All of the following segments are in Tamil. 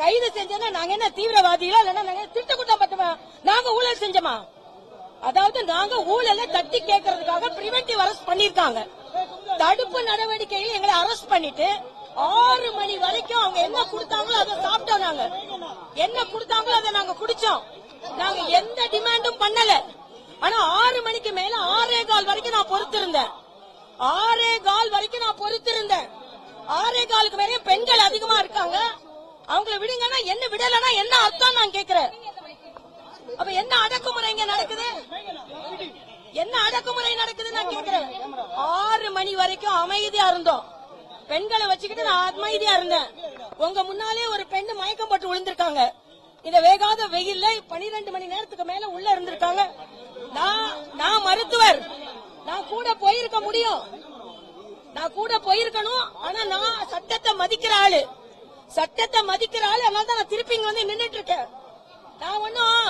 கைது செஞ்சோன்னா நாங்க என்ன தீவிரவாதிகளா? இல்லைன்னா நாங்க திருட்டு குற்றம் பட்டுமா? நாங்க ஊழல் செஞ்சோமா? அதாவது நாங்க ஊழல தட்டி கேட்கறதுக்காக பிரிவென்டிவ் அரெஸ்ட் பண்ணிருக்காங்க தடுப்பு நடவடிக்கையில் எங்களை அரெஸ்ட் பண்ணிட்டு ஆறு மணி வரைக்கும் அவங்க என்ன கொடுத்தாங்களோ அதை சாப்பிட்டோம் நாங்க. என்ன கொடுத்தாங்களோ அதை நாங்க குடிச்சோம். நாங்க எந்த டிமாண்டும் பண்ணல. ஆனா ஆறு மணிக்கு மேல ஆறே கால் வரைக்கும் நான் பொறுத்திருந்தேன். ஆறே கால் வரைக்கும் நான் பொறுத்திருந்தேன். ஆறே காலுக்கு மேலே பெண்கள் அவங்கள விடுங்கன்னா என்ன விடலன்னா என்ன அர்த்தம் நான் கேக்குறேன் அப்ப என்ன அடக்குமுறை இங்க நடக்குது? என்ன அடக்குமுறை நடக்குது நான் கேக்குறேன் ஆறு மணி வரைக்கும் அமைதியா இருந்தோம். பெண்களை வச்சுக்கிட்டு நான் அமைதியா இருந்தேன். உங்க முன்னாலே ஒரு பெண் மயக்கம் போட்டு விழுந்திருக்காங்க. இந்த வேகாத வெயில்ல பனிரெண்டு மணி நேரத்துக்கு மேல உள்ள இருந்திருக்காங்க. நான் நான் மருத்துவர். நான் கூட போயிருக்க முடியும். நான் கூட போயிருக்கணும். ஆனா நான் சட்டத்தை மதிக்கிற ஆளு. சட்டத்தை மதிக்கிற ஆளு அதனால தான். நான் திருப்பி இங்க வந்து நின்றுட்டு இருக்கேன். நான் ஒன்னும்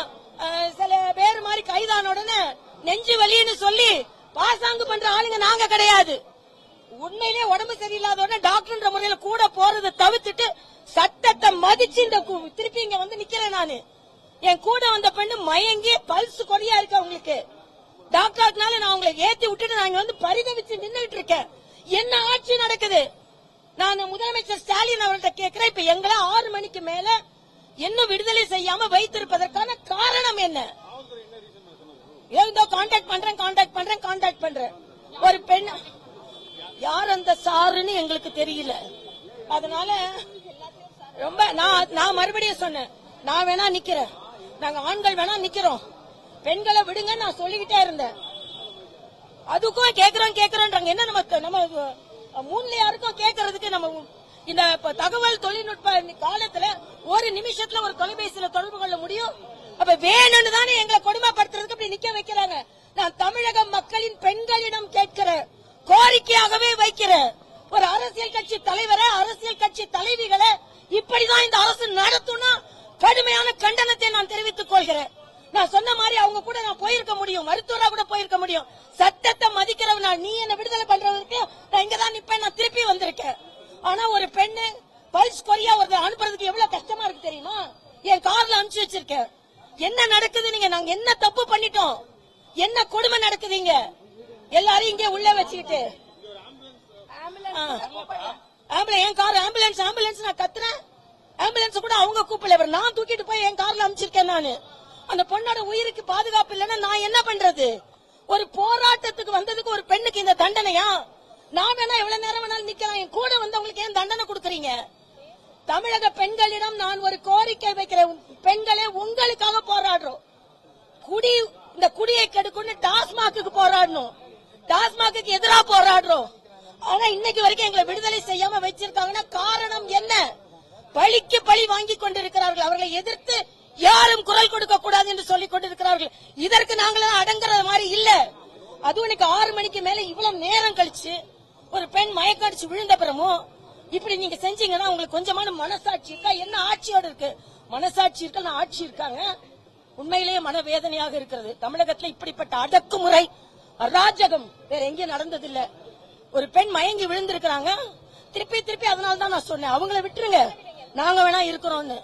சில பேர் மாதிரி கைதான உடனே நெஞ்சு வலின்னு சொல்லி பாசாங்கு பண்ற ஆளுங்க நாங்க கிடையாது. உண்மையிலேயே உடம்பு சரியில்லாத உடனே டாக்டர்ன்ற முறையில கூட போறதை தவிர்த்துட்டு சட்டத்தை மதிச்சு இந்த திருப்பி இங்க வந்து நிக்கிறேன் நானு. என் கூட வந்த பெண்ணு மயங்கி பல்ஸ் கொடியா இருக்கு அவங்களுக்கு. டாக்டர்னால நான் அவங்களை ஏத்தி விட்டுட்டு நான் இங்க வந்து பரிதவிச்சு நின்றுட்டு இருக்கேன். என்ன ஆட்சி நடக்குது? நான் முதலமைச்சர் ஸ்டாலின் அவர்கள்ட்ட கேட்கிறேன் இப்ப எங்களை ஆறு மணிக்கு மேல இன்னும் விடுதலை செய்யாம வைத்திருப்பதற்கான காரணம் என்ன? ஏதோ கான்டாக்ட் பண்றேன் கான்டாக்ட் பண்றேன் கான்டாக்ட் பண்றேன். ஒரு பெண் யார் அந்த சாருன்னு எங்களுக்கு தெரியல. அதனால ரொம்ப நான் நான் மறுபடியும் சொன்னேன் நான் வேணா நிக்கிறேன். நாங்க ஆண்கள் வேணா நிக்கிறோம். பெண்களை விடுங்க நான் சொல்லிக்கிட்டே இருந்தேன். அதுக்கும் கேக்குறோம் கேக்குறோன்றாங்க. என்ன நம்ம நம்ம மூணுல யாருக்கும் கேட்கறதுக்கு நம்ம இந்த இப்ப தகவல் தொழில்நுட்ப காலத்துல ஒரு நிமிஷத்துல ஒரு தொலைபேசியில தொடர்பு கொள்ள முடியும். அப்ப வேணும்னு தானே எங்களை கொடுமைப்படுத்துறதுக்கு அப்படி நிக்க வைக்கிறாங்க. நான் தமிழக மக்களின் பெண்களிடம் கேட்கிறேன் கோரிக்கையாகவே வைக்கிறேன் ஒரு அரசியல் கட்சி தலைவரை அரசியல் கட்சி தலைவிகளை இப்படிதான் இந்த அரசு நடத்தும்னா கடுமையான கண்டனத்தை நான் தெரிவித்துக் கொள்கிறேன். நான் சொன்ன மாதிரி அவங்க கூட நான் போயிருக்க முடியும். மருத்துவரா கூட போயிருக்க முடியும். சட்டத்தை மதிக்கிறவனா நான் நீ என்ன விடுதலை பண்றவருக்கு நான் இங்க தான் நிப்பேன் நான் திருப்பி வந்திருக்கேன் ஆனா ஒரு பெண்ணு பல்ஸ் கொரியா ஒரு அனுப்புறதுக்கு எவ்வளவு கஷ்டமா இருக்கு தெரியுமா? என் கார்ல அனுப்பிச்சு வச்சிருக்கேன். என்ன நடக்குது நீங்க? நாங்க என்ன தப்பு பண்ணிட்டோம்? என்ன கொடுமை நடக்குதுங்க எல்லாரையும் இங்கே உள்ள வச்சுக்கிட்டு. ஆம்புலன்ஸ் என் கார் ஆம்புலன்ஸ் ஆம்புலன்ஸ் நான் கத்துறேன். ஆம்புலன்ஸ் கூட அவங்க கூப்பிடல. நான் தூக்கிட்டு போய் என் கார்ல அனுப்பிச்சிருக்கேன் நானு. அந்த பொண்ணோட உயிருக்கு பாதுகாப்பு இல்லைன்னா நான் என்ன பண்றது? ஒரு போராட்டத்துக்கு வந்ததுக்கு ஒரு பெண்ணுக்கு இந்த தண்டனையா? நான் வேணா எவ்வளவு நேரம் வேணாலும் நிக்கலாம். என் கூட வந்தவங்களுக்கு ஏன் தண்டனை கொடுக்குறீங்க? தமிழக பெண்களிடம் நான் ஒரு கோரிக்கை வைக்கிறேன். பெண்களே உங்களுக்காக போராடுறோம். குடி இந்த குடியை கெடுக்கணும் டாஸ்மாக்கு போராடணும். டாஸ்மாக்கு எதிரா போராடுறோம். ஆனா இன்னைக்கு வரைக்கும் எங்களை விடுதலை செய்யாம வச்சிருக்காங்கன்னா காரணம் என்ன? பழிக்கு பழி வாங்கி கொண்டிருக்கிறார்கள். அவர்களை எதிர்த்து யாரும் குரல் கொடுக்க கூடாது என்று சொல்லிக் கொண்டிருக்கிறார்கள். இதற்கு நாங்களும் அடங்குற மாதிரி இல்ல. அதுவும் இன்னைக்கு ஆறு மணிக்கு மேல இவ்வளவு நேரம் கழிச்சு ஒரு பெண் மயக்கடிச்சு விழுந்த பிறமும் இப்படி நீங்க செஞ்சீங்கன்னா உங்களுக்கு கொஞ்சமான மனசாட்சி இருக்கா? என்ன ஆட்சியோட இருக்கு? மனசாட்சி இருக்கா? ஆட்சி இருக்காங்க? உண்மையிலேயே மனவேதனையாக இருக்கிறது. தமிழகத்துல இப்படிப்பட்ட அடக்குமுறை அராஜகம் வேற எங்கேயும் நடந்ததில்ல. ஒரு பெண் மயங்கி விழுந்திருக்கிறாங்க. திருப்பி திருப்பி அதனால தான் நான் சொன்னேன். அவங்கள விட்டுருங்க. நாங்க வேணா இருக்கிறோம்னு.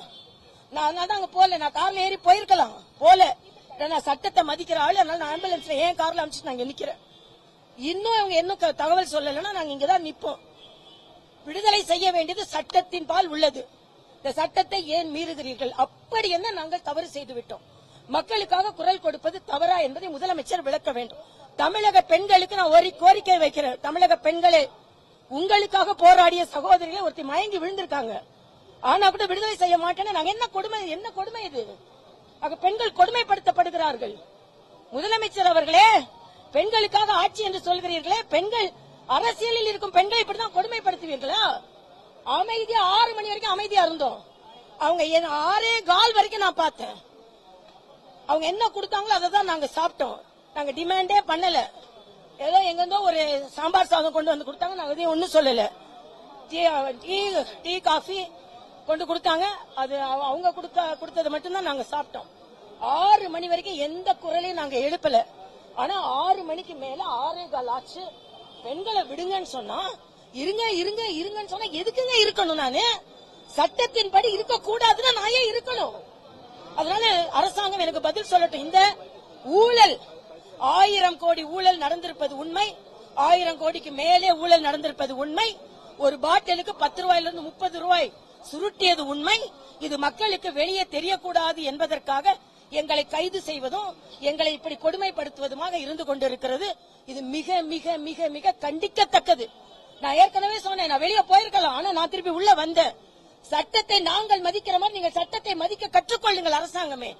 நான் அதனால தான் அங்க போல நான் கார்ல ஏறி போயிருக்கலாம். போல. நான் சட்டத்தை மதிக்கிற ஆளு. அதனால நான் ஆம்புலன்ஸ்ல ஏன் கார்ல அனுப்பிச்சு நாங்க நிக்கிறேன்? இன்னும் அவங்க இன்னும் க- தகவல் சொல்லலைன்னா நாங்க இங்கதான் நிப்போம். விடுதலை செய்ய வேண்டியது சட்டத்தின் பால் உள்ளது. இந்த சட்டத்தை ஏன் மீறுகிறீர்கள்? அப்படி என்ன நாங்கள் தவறு செய்து விட்டோம். மக்களுக்காக குரல் கொடுப்பது தவறா என்பதை முதலமைச்சர் விளக்க வேண்டும். தமிழக பெண்களுக்கு நான் ஒரு கோரிக்கை வைக்கிறேன். தமிழக பெண்களே உங்களுக்காக போராடிய சகோதரிகளை ஒருத்தி மயங்கி விழுந்திருக்காங்க. ஆனா கூட விடுதலை செய்ய மாட்டேன்னு நாங்க என்ன கொடுமை என்ன கொடுமை இது? ஆக பெண்கள் கொடுமைப்படுத்தப்படுகிறார்கள். முதலமைச்சர் அவர்களே பெண்களுக்காக ஆட்சி என்று சொல்கிறீர்களே பெண்கள் அரசியலில் இருக்கும் பெண்களை இப்படிதான் கொடுமைப்படுத்துவீர்களா? அமைதியா ஆறு மணி வரைக்கும் அமைதியா இருந்தோம். அவங்க என் ஆறே கால் வரைக்கும் நான் பார்த்தேன். அவங்க என்ன கொடுத்தாங்களோ அதை தான் நாங்க சாப்பிட்டோம். நாங்க டிமாண்டே பண்ணல. ஏதோ எங்கிருந்தோ ஒரு சாம்பார் சாதம் கொண்டு வந்து கொடுத்தாங்க. நாங்க எதையும் ஒன்றும் சொல்லல. டீ டீ டீ காஃபி கொண்டு கொடுத்தாங்க. அது அவ- அவங்க கொடுத்த கொடுத்தது மட்டும்தான் நாங்க சாப்பிட்டோம். ஆறு மணி வரைக்கும் எந்த குரலையும் நாங்க எழுப்பல. ஆனா ஆறு மணிக்கு மேல ஆறே கால் ஆச்சு. பெண்களை விடுங்கன்னு சொன்னா இருங்க இருங்க இருங்கன்னு சொன்னா எதுக்குங்க இருக்கணும் நானு? சட்டத்தின்படி இருக்க கூடாதுன்னா நான் ஏன் இருக்கணும். அதனால அரசாங்கம் எனக்கு பதில் சொல்லட்டும். இந்த ஊழல் ஆயிரம் கோடி ஊழல் நடந்திருப்பது உண்மை. ஆயிரம் கோடிக்கு மேலே ஊழல் நடந்திருப்பது உண்மை. ஒரு பாட்டிலுக்கு பத்து ரூபாயில இருந்து முப்பது ரூபாய் சுருட்டியது உண்மை. இது மக்களுக்கு வெளியே தெரியக்கூடாது என்பதற்காக எங்களை கைது செய்வதும் எங்களை இப்படி கொடுமைப்படுத்துவதுமாக இருந்து கொண்டிருக்கிறது. இது மிக மிக மிக மிக கண்டிக்கத்தக்கது. நான் ஏற்கனவே சொன்னேன் நான் வெளியே போயிருக்கலாம் ஆனா நான் திருப்பி உள்ள வந்தேன். சட்டத்தை நாங்கள் மதிக்கிற மாதிரி நீங்க சட்டத்தை மதிக்க கற்றுக்கொள்ளுங்கள் அரசாங்கமே.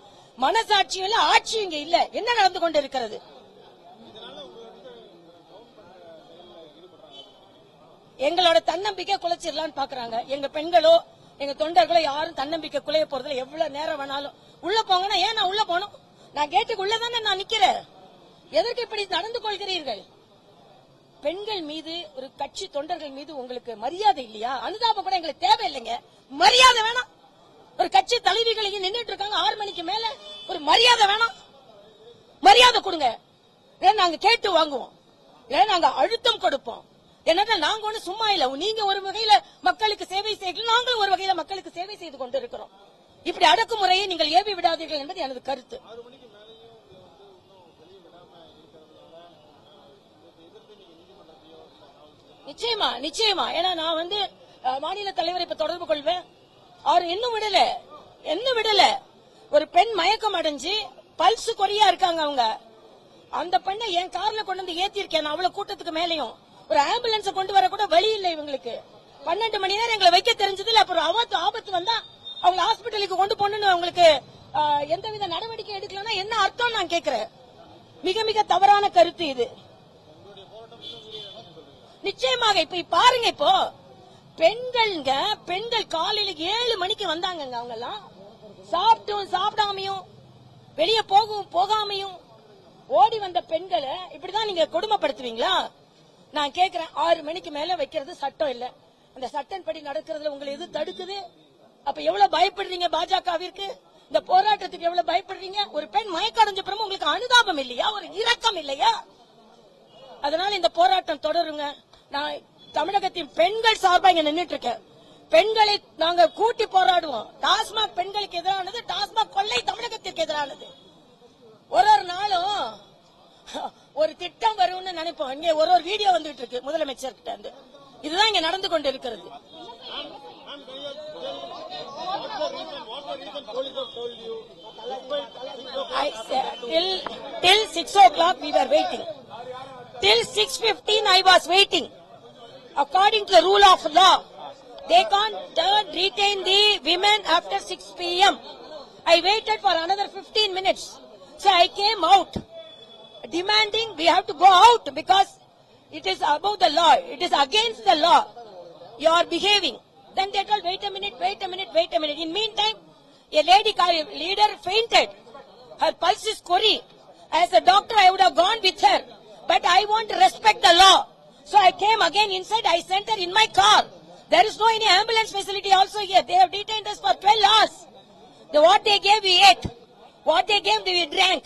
மனசாட்சியும் இல்ல ஆட்சியும் இங்க இல்ல. என்ன நடந்து கொண்டிருக்கிறது? எங்களோட தன்னம்பிக்கை குலைச்சிடலாம்னு பாக்குறாங்க. எங்க பெண்களோ எங்க தொண்டர்களை யாரும் தன்னம்பிக்கை குலைய போறதுல எவ்வளவு நேரம் வேணாலும். உள்ள போங்கன்னா ஏன் நான் உள்ள போகணும்? நான் கேட்டுக்கு உள்ளதானே நான் நிக்கிறேன். எதற்கு இப்படி நடந்து கொள்கிறீர்கள்? பெண்கள் மீது ஒரு கட்சி தொண்டர்கள் மீது உங்களுக்கு மரியாதை இல்லையா? அனுதாபம் கூட எங்களுக்கு தேவையில்லைங்க. மரியாதை வேணாம். ஒரு கட்சி தலைவிகளையும் நின்றுட்டு இருக்காங்க. ஆறு மணிக்கு மேல ஒரு மரியாதை வேணாம். மரியாதை கொடுங்க. ஏன் நாங்க கேட்டு வாங்குவோம்? ஏன்னா நாங்க அழுத்தம் கொடுப்போம்? என்னடா நாங்க ஒண்ணு சும்மா இல்ல. நீங்க ஒரு வகையில மக்களுக்கு சேவை செய்யல நாங்களும் ஒரு வகையில மக்களுக்கு சேவை செய்து கொண்டு இருக்கிறோம் இப்படி அடக்குமுறையை நீங்கள் ஏவி விடாதீர்கள் என்பது எனது கருத்து. நிச்சயமா நிச்சயமா. ஏன்னா நான் வந்து மாநில தலைவரை இப்ப தொடர்பு கொள்வேன். அவர் இன்னும் விடல. என்ன விடல. ஒரு பெண் மயக்கம் அடைஞ்சு பல்ஸ் கொரியா இருக்காங்க அவங்க. அந்த பெண்ணை என் கார்ல கொண்டு வந்து ஏத்திருக்கேன் நான் அவ்வளவு கூட்டத்துக்கு மேலயும். ஒரு ஆம்புலன்ஸ் கொண்டு வர கூட வழி இல்லை இவங்களுக்கு. பன்னெண்டு மணி நேரம் எங்களை வைக்க தெரிஞ்சது அப்புறம் ஆபத்து ஆபத்து வந்தா அவங்க ஹாஸ்பிட்டலுக்கு கொண்டு போகணும்னு அவங்களுக்கு எந்தவித நடவடிக்கை எடுக்கலன்னா என்ன அர்த்தம் நான் கேக்குறேன் மிக மிக தவறான கருத்து இது. நிச்சயமாக இப்ப பாருங்க இப்போ பெண்கள்ங்க பெண்கள் காலையில ஏழு மணிக்கு வந்தாங்கங்க அவங்க எல்லாம் சாப்பிட்டும் சாப்பிடாமையும் வெளியே போகும் போகாமையும் ஓடி வந்த பெண்களை இப்படிதான் நீங்க கொடுமைப்படுத்துவீங்களா? நான் கேக்குறேன் ஆறு மணிக்கு மேல வைக்கிறது சட்டம் இல்ல. அந்த சட்டன்படி நடக்கிறதுல உங்களை எது தடுக்குது? அப்ப எவ்வளவு பயப்படுறீங்க பாஜகவிற்கு? இந்த போராட்டத்துக்கு எவ்வளவு பயப்படுறீங்க? ஒரு பெண் மயக்கடைஞ்ச பிறகு உங்களுக்கு அனுதாபம் இல்லையா? ஒரு இரக்கம் இல்லையா? அதனால இந்த போராட்டம் தொடருங்க. நான் தமிழகத்தின் பெண்கள் சார்பா இங்க நின்றுட்டு இருக்கேன். பெண்களை நாங்க கூட்டி போராடுவோம். டாஸ்மாக் பெண்களுக்கு எதிரானது டாஸ்மாக் கொள்ளை தமிழகத்திற்கு எதிரானது. ஒரு ஒரு நாளும் ஒரு திட்டம் வரும்னு நினைப்போம் இங்க ஒரு ஒரு வீடியோ வந்துட்டு இருக்கு முதலமைச்சர் கிட்ட இருந்து இதுதான் இங்க நடந்து கொண்டு இருக்கிறது till 6 o'clock we were waiting. Till six fifteen I was waiting. According to the rule of law, they can't uh, retain the women after 6 p.m. I waited for another fifteen minutes, so I came out, demanding we have to go out because it is above the law. It is against the law. You are behaving. Then they told, wait a minute, wait a minute, wait a minute. In meantime, a lady leader fainted. Her pulse is Kori. As a doctor, I would have gone with her. But I want to respect the law. So I came again inside. I sent her in my car. There is no any ambulance facility also here. They have detained us for 12 hours. The, what they gave, we ate. What they gave, we drank.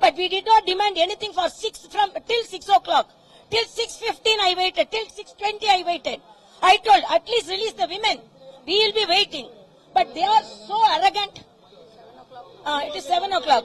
But we did not demand anything for six from till six o'clock. Till six fifteen, I waited. Till six twenty, I waited. I told, at least release the women. We will be waiting. But they are so arrogant. Uh, it is seven o'clock.